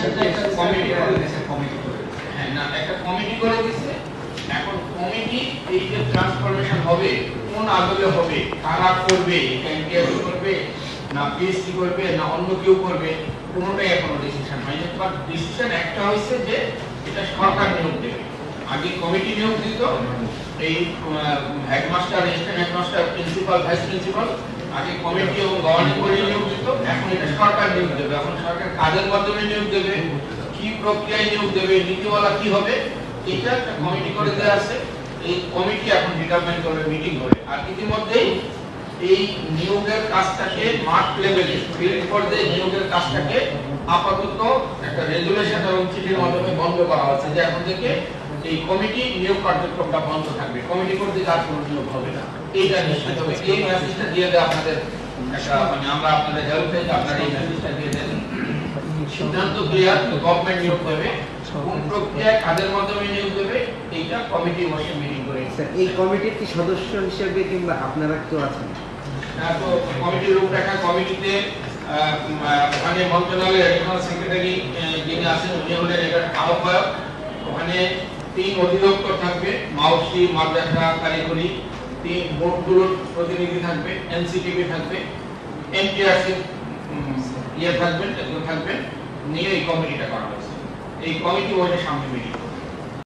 Committee হ্যাঁ এখন একটা হয়েছে যে এটা সরকার নিয়োগ দেবে। আগে কমিটি নিয়োগ দিত, এই headmaster assistant headmaster principal vice principal আগে কমিটি এবং গভর্নিং বডি নিয়োগ দিত এখন এটা সরকার নিয়োগ দেবে। এখন সরকার কাজের মাধ্যমে নিয়োগ দেবে, কি প্রক্রিয়ায় নিয়োগ দেবে, নীতিমালা কি হবে, এটা একটা কমিটি করে দেওয়া আছে। এই কমিটি এখন ডিটারমাইন করবে মিটিং করে আর ইতিমধ্যেই এই নিয়োগের কাজটাকে মাঠ লেভেলে ফিল্ড পর্যায়ে নিয়োগের কাজটাকে আপাতত একটা রেজুলেশন এবং চিঠির মাধ্যমে বন্ধ করা হচ্ছে যে এখন থেকে এই কমিটি নিয়োগ কার্যক্রমটা বন্ধ থাকবে। কমিটি করতে কাজ কোনো নিয়োগ হবে না। এইটা নিশ্চিত হবে। এই মেসেজটা দিয়ে দেয় আপনাদের আমরা আপনাদের হেল্প আপনারা এই মেসেজটা দিয়ে দেন সিদ্ধান্ত ক্লিয়ার গভর্নমেন্ট নিয়োগ দেবে কোন প্রক্রিয়ায় কাদের মাধ্যমে নিয়োগ দেবে এইটা কমিটি বসে মিটিং করে এই কমিটির কি সদস্য হিসেবে কিংবা আপনারা কেউ আছেন? তো কমিটির রূপরেখা কমিটিতে আহ, উম, আহ, ওখানে মন্ত্রণালয়ের এডিশনাল সেক্রেটারি যিনি আছেন উনি হলেন এটার আহ্বায়ক। ওখানে তিন অধিদপ্তর থাকবে মাউসি মাদ্রাসা কারিগরি। তিন বোর্ডগুলোর প্রতিনিধি থাকবে এনসিটিভি থাকবে, এনটিআরসি ইয়ে থাকবেন থাকবেন নিয়ে এই কমিটিটা করা হয়েছে। এই কমিটি বইটা সামনে মিটিং